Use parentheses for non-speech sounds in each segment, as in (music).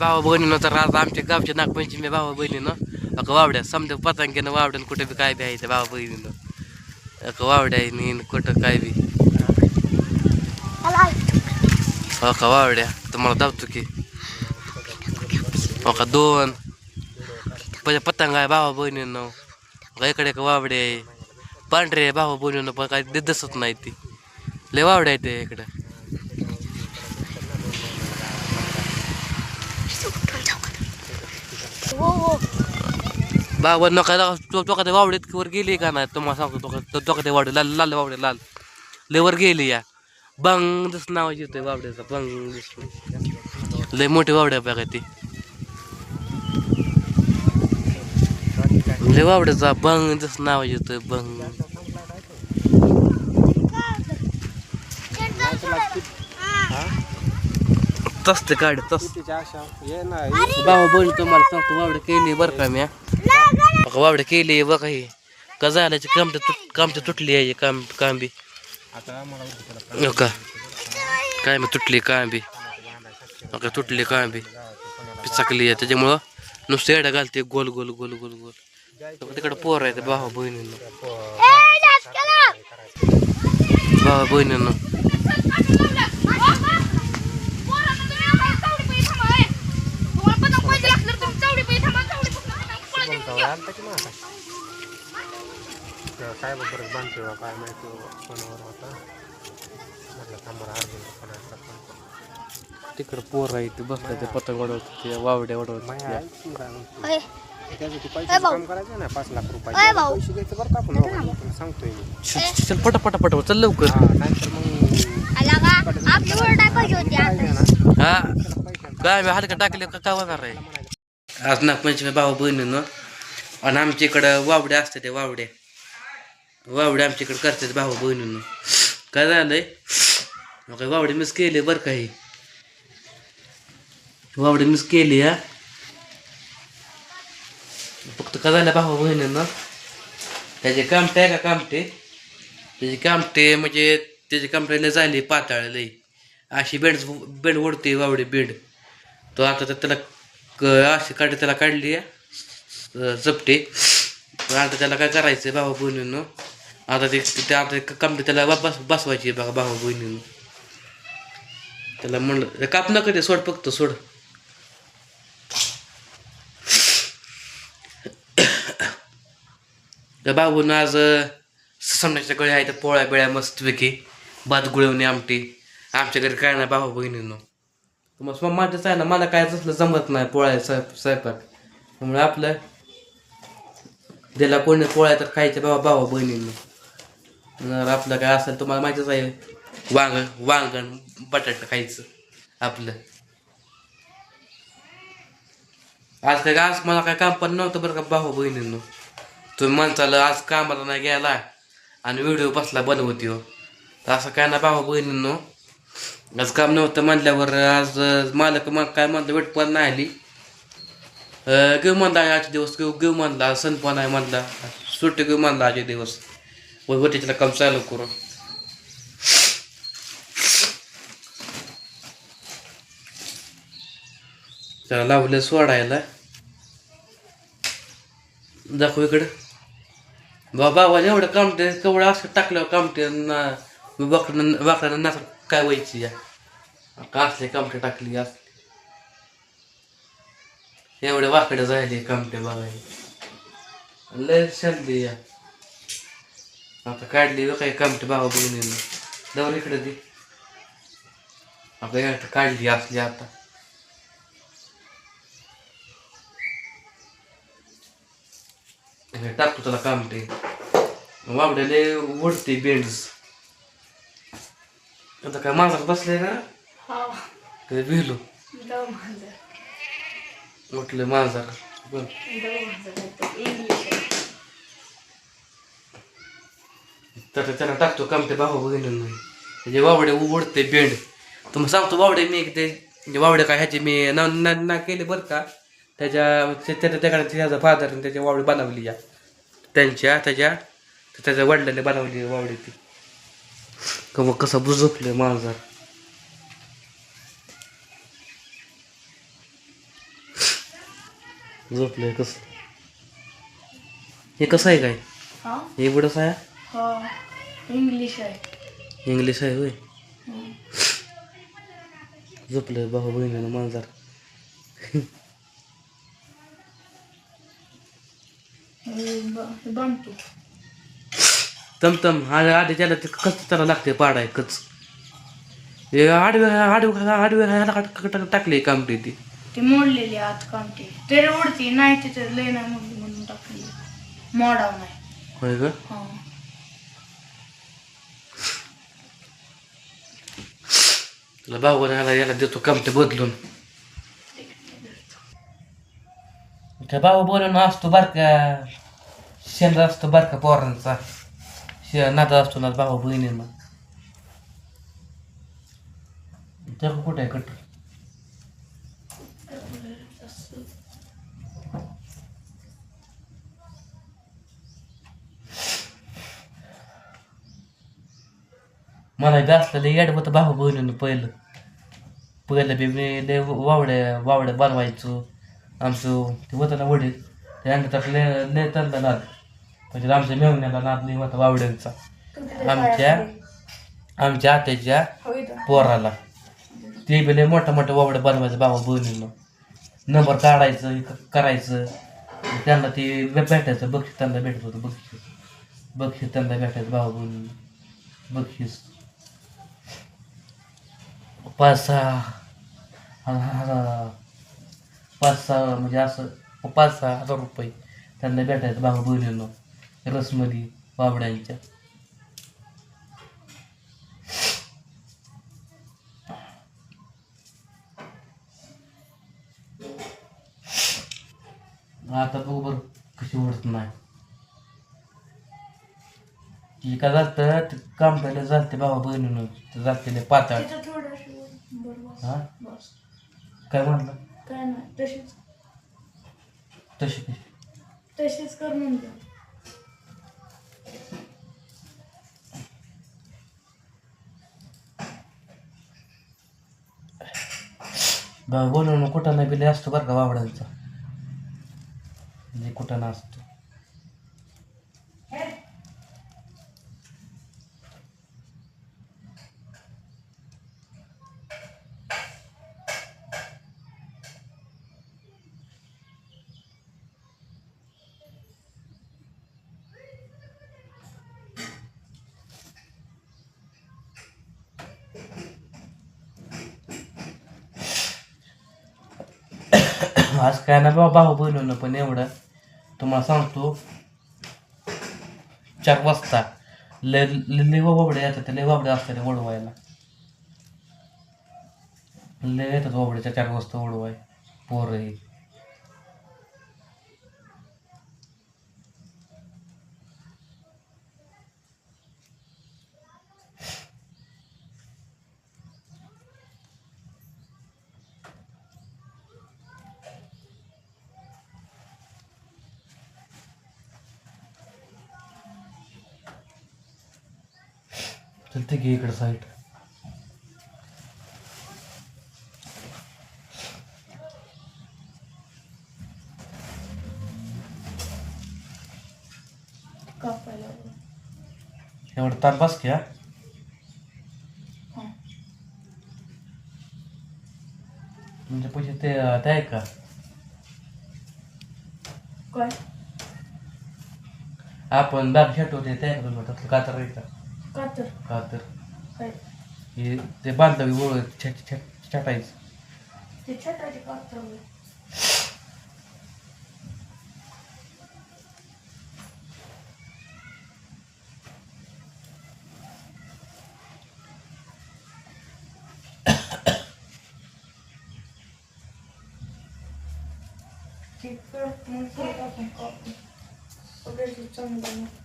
भावा बहिणीनं तर आज आमच्या गावच्या नागपंचमी भावा बहिणीनं. अका वावड्या समजा पतंगेनं वावड्यानं कुठे बी काय बी आहे ते भावा बहिणीनं. अका वावड्या आहे नी कुठं काय बी. हो अका वावड्या? तुम्हाला दावतो की. हो अका दोन. पहिल्या पतंग आहे भावा बहिणीनं. अका इकडे का वावडे आहे. पांढरे आहे भावा बहिणीनं पण काय दिसत नाही ती. लय वावड्या आहे ते इकडं. हो, हो बाबा नका तो तो का वावडीत वर गेली का नाही? तुम्हाला सांगतो तो तो का वावडे लाल लाल वावडे लाल. लय वर गेली या. बंग दिस नाव येतोय वावड्याचा बंग लय मोठे वावड्या बघा ती. लय वावड्याचा बंग दिस नाव येतोय बंग तस. ते काढ तस बाबा बोल तुम्हाला सांगतो वावडे केली बरं का मी बघा वावडे केली बघा ही. का झाल्याची कामट तुट कामट तुटली आहे काम कांबी. हो का? काय मग तुटली कांबी? हो का तुटली कांबी? पिचकली आहे त्याच्यामुळं नुसतं एडा घालते गोल गोल गोल गोल गोल. तिकडं पोर आहे भावा बहिणीनं. भावा बहिणीनं. काय बरं बांधतो काय माहिती फोनवर होता म्हटलं थांबा अर्जुन तिकडं पोर आहे ते बसलं ते पतंग वाढवत ते वावड्या की काय पाच लाख रुपये. पैसे बरं का आपण? हो, सांगतोय. मी चल पटा पटा पटा चल लवकर. हा का? हा. काय मी हलका टाकले का? काय होणार आहे? आज नागपंचमी भाऊ बहिणीनं आणि आमच्या इकडं वावड्या असते ते वावड्या वावड्या आमच्या इकडं करतात भाऊ बहिणीनं. काय झालंय? मग काय वावडे मिस केले बरं काही वावडे मिस केली हा? फक्त का झालं भाऊ बहिणीनं? त्याचे कामटे आहे का कामटे त्याचे कामटे म्हणजे त्याचे कामटे लय झाली पाताळ लई अशी बेड बेड ओढते वावडे बेड. तो आता तर त्याला क- अशी काढ त्याला काढली आहे जपटे पण आता त्याला काय करायचं आहे भावा बहिणीनं? आता ते ते आता कमटे त्याला बा- बस बसवायची बघा भावा बहिणीनं. त्याला म्हणलं काप नका ते सोड फक्त सोड. (coughs) त्या बाबून आज समण्याच्या गळे आहे तर पोळ्या बिळ्या मस्तपैकी भात गुळवणे आमटी. आमच्या घरी काय नाही भावा बहिणीनं. मग माझंच आहे ना मला काय तसलं जमत नाही पोळ्या स्वयं स्वयंपाक. त्यामुळे आपलं ज्याला कोणी पोळ्या तर खायच्या बाबा भावा बहिणीनं. जर आपलं काय असेल तुम्हाला माहितीच आहे वांग वांगण बटाटा खायचं आपलं. आज काय आज मला काय काम पण नव्हतं बरं का भावा बहिणींनो. तुम्ही माणसाला आज कामाला नाही गेला आणि व्हिडिओ बसला बनवती हो. तर असं काय ना भावा बहिणींनो. आज काम नव्हतं म्हणल्यावर आज मालक मग काय म्हणलं वेट पण नाही आली. अं, घेऊ म्हणला आजचे दिवस घेऊ घेऊ म्हणला सण पण आहे म्हणला सुट्टी घेऊ म्हणला आजचे दिवस व त्याला काम चालू करू. त्याला लावलं सोडायला. दाखव इकडं. बाबा बाबा एवढं कामटे केवढं असं टाकलं कामटे वाकडं वाकड्यानं नाच काय व्हायची या. का असले कामटे टाकली असं एवढे वाकडे जायले कामटे बघायला. लय शांती या. आता काढली काही कामटे बाबा बहिणीनं दवर इकडे दे. आपल्या काढली असली आता. हे टाकतो त्याला कामटे वावड्याले ओढते बेंड्स. आता काय मांजर बसले ना काय भिलो म्हटलं मांजर. बघ तर त्याला टाकतो कामटे भाऊ बहिणींना म्हणजे वावडे उडते बेंड. तुम्हाला सांगतो वावडे मी ते म्हणजे वावडे काय ह्याचे मी ना ना ना केले बरं का. त्याच्या त्याच्या त्याकडे त्याचा फादर त्याच्या वावडी बनवली या. त्यांच्या त्याच्या त्याच्या वडिलांनी बनवली वावडी ती. का मग कसं बुजपलं माझा झोपलंय कसं हे कसं आहे काय हा हे बुडस आहे हा इंग्लिश आहे इंग्लिश आहे होय. झोपलंय भाऊ बहिणीनं मांजर हे ब- हे तमतम हा आधी त्याला ते कच त्याला लागते पाडाय कच हे आडवे आडवे आडवे टाकले कामटी ती ते मोडलेली आत कामटे तरी उडती नाही तिथे लय नाही मोडली म्हणून टाकली. मोडाव नाही. होय ग? हा. तुला भाऊ ह्याला याला देतो कामटे बदलून. त्या भाऊ बोलून असतो बारका शेंद असतो बारका पोरांचा. शे नाता असतो ना भाऊ बहिणींना. तर कुठे आहे कट मला बी असलेलं येड होतं भाऊ बहिणीनं पहिलं. पहिलं बी मी लय वावड्या वावड्या बनवायचो. आमचं ते होतं ना वडील त्यानंतर लय त्यांना नाद. म्हणजे आमच्या मेवण्याला नाद नाही होता वावड्यांचा. आमच्या आमच्या आत्याच्या पोराला. ते बी लय मोठा मोठा वावड्या बनवायचं भाऊ बहिणीनं. नंबर काढायचं हे करायचं. त्यांना ते भेटायचं बक्षीस त्यांना भेटत होतं बक्षीस. बक्षीस त्यांना भेटायचं भाऊ बहिणी बक्षीस. पाच सहा हजार पाच सहा म्हणजे असं पाच सहा हजार रुपये त्यांना भेटायचं भाऊ बहिणीनं रसमली बाबड्यांच्या. आता बघू बरं कशी ओढत नाही. ती का जातं काम पहिलं जाते भावा बहिणीनं ते जाते हा? बस काय म्हटलं? काय नाही तशीच. तशी कशी तशीच कर म्हणतो. भाऊ बोलून कुठं नाही बिले असतो बरं का बाबड्यांचा म्हणजे कुठं असतो. आज काय ना बाबा भाऊ बोलवलं पण एवढं. तुम्हाला सांगतो चार वाजता लय लय बाबडे येतात लय बाबडे असतात ओढवायला. लय येतात बाबड्याच्या चार वाजता ओढवाय पोरं हे चलते की इकडं साईड कापायला. एवढं बस हा? हा. म्हणजे पैसे ते ते आहे का? काय? आपण बॅग शर्ट होते ते आहे का त्यातलं कातर आहे का? कातर कातर काय हे ते बांधलं ओळ छट छट छटायचं ते छटाचे कातर होय. ते परत मग परत आपण कापू. सगळ्याची चांगलं मग.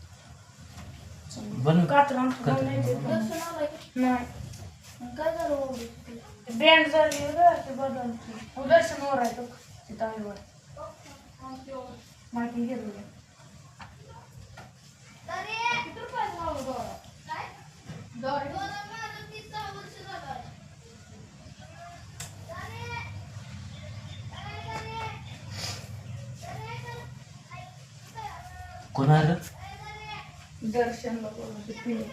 बनव कातर आमचं कातर. नाही ते. नाही काय झालं बँड झाली ते बदलची उदर्शन वर आहे तो तिथं आहे वर माहिती घेतली कोणा रे दर्शनला बोलवते पिणे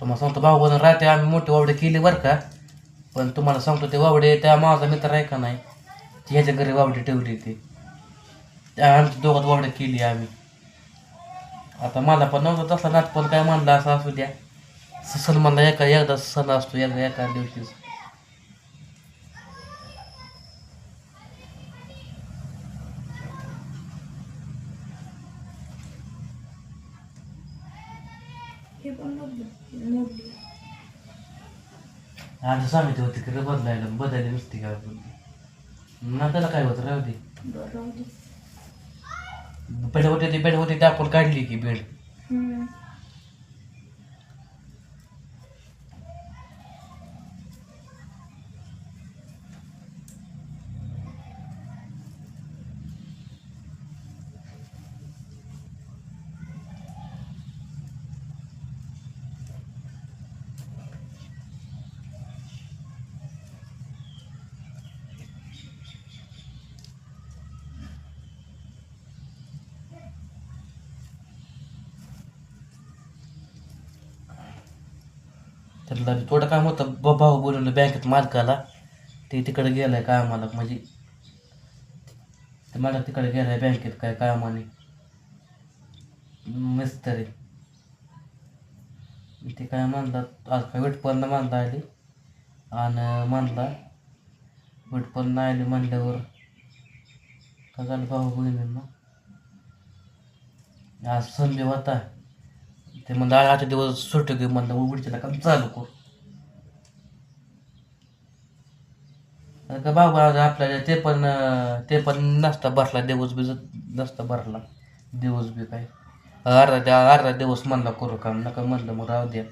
तुम्हाला सांगतो भाऊ बघून राहते आम्ही मोठी वावडे केली बरं का? पण तुम्हाला सांगतो ते वावडे त्या माझा मित्र आहे का नाही ह्याच्या घरी वावडे ठेवली ती. त्या आमच्या दोघात वावडे केली आम्ही. आता मला पण नव्हतं तसा नाच पण काय म्हणलं असं असू द्या. स- सण म्हणला एका एकदा सण असतो एकदा एका दिवशीच हे पण मोडली मोडली आता सांगितलं होती की रे बदलायला बदलायला नसते ना त्याला काय होतं राहू दे. बरं राहू दे. बेड होते ती बेड होती ती आपण काढली की बेड. हम्म. त्यांना थोडं काम होतं. ब- भाऊ बोलवलं बँकेत मालकाला. ते तिकडे आहे कामाला. म्हणजे ते मला तिकडे गेलाय बँकेत काय कामाने. मिस्त्री. ते काय म्हणतात आज काय विटपर्ण मानला आली. आणि म्हणला विटपर्ण आली म्हणल्यावर का झालं भाऊ बहिणींना? आज संधी होता. ते म्हणलं "आ- आजच्या दिवस सुट्टी घे म्हणलं ना काम चालू करू. का बाबा आपल्याला ते पण ते पण नसता भरला दिवस बी नसता भरला दिवस बी काय. अर्धा त्या अर्धा दिवस म्हणला करू काम नका म्हणलं मग राहू द्या.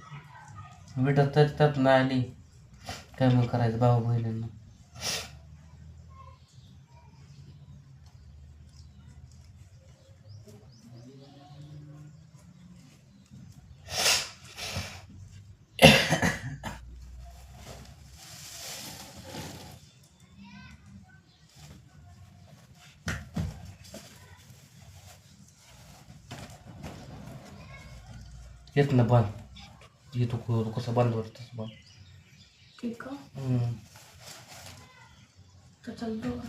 विटत तर त्यात नाही आली. काय मग करायचं भाऊ बहिणींना येत ना बांध येतो क- कसं बांध तसं बांध ठीक आहे हम्म. तर चल दोघं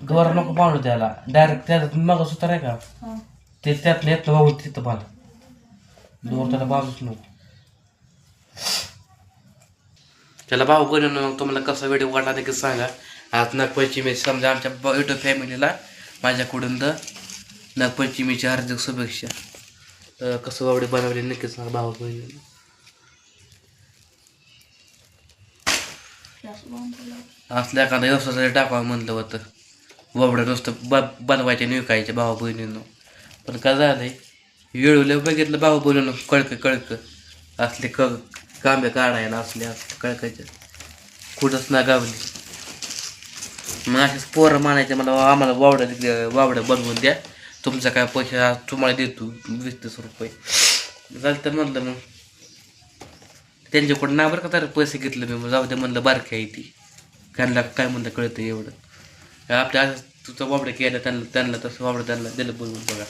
दोरा नको बांधू त्याला डायरेक्ट त्यात मग सुतार आहे का हां ते त्यातलं येतलं बाबू तिथं बांध दोर त्याला बांधूच नको त्याला भाऊ बनवून तुम्हाला कसा व्हिडिओ वाटला नक्की सांगा. आज नागपंचमी समजा आमच्या युट्यूब फॅमिलीला माझ्याकडून द नागपंचमीची हार्दिक शुभेच्छा. तर कसं वावडे बनवले नक्कीच मला भावा बहिणी गॅस असल्या एखादा व्यवसायासाठी टाकावं म्हणलं होतं. वावड्या नुसतं ब बनवायचे आणि विकायचे भावा बहिणीनं. पण काय झालंय? वेळवलं बघितलं भाऊ बहिणीनं कळकं कळकं. असले क कांबे काढायला असले असले कळकायचे कुठंच ना गावली. मग असेच पोरं मानायचे मला आम्हाला वावड्या दे- वावड्या बनवून द्या. तुमचा काय पैसे आज तुम्हाला देतो वीस तीस रुपये. झालं तर म्हणलं मग. त्यांच्याकडून ना बरं का तर पैसे घेतले मी मग जाऊ दे म्हणलं बारकी आहे ती. त्यांना काय म्हणलं कळतं एवढं. आपल्या असं तुझं वाबडं केलं त्यांना त्यांना तसं वाबडं त्यांना दिलं बोलून बघा.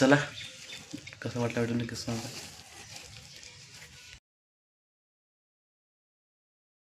चला. कसं वाटलं वाटलं नक्कीच सांगा.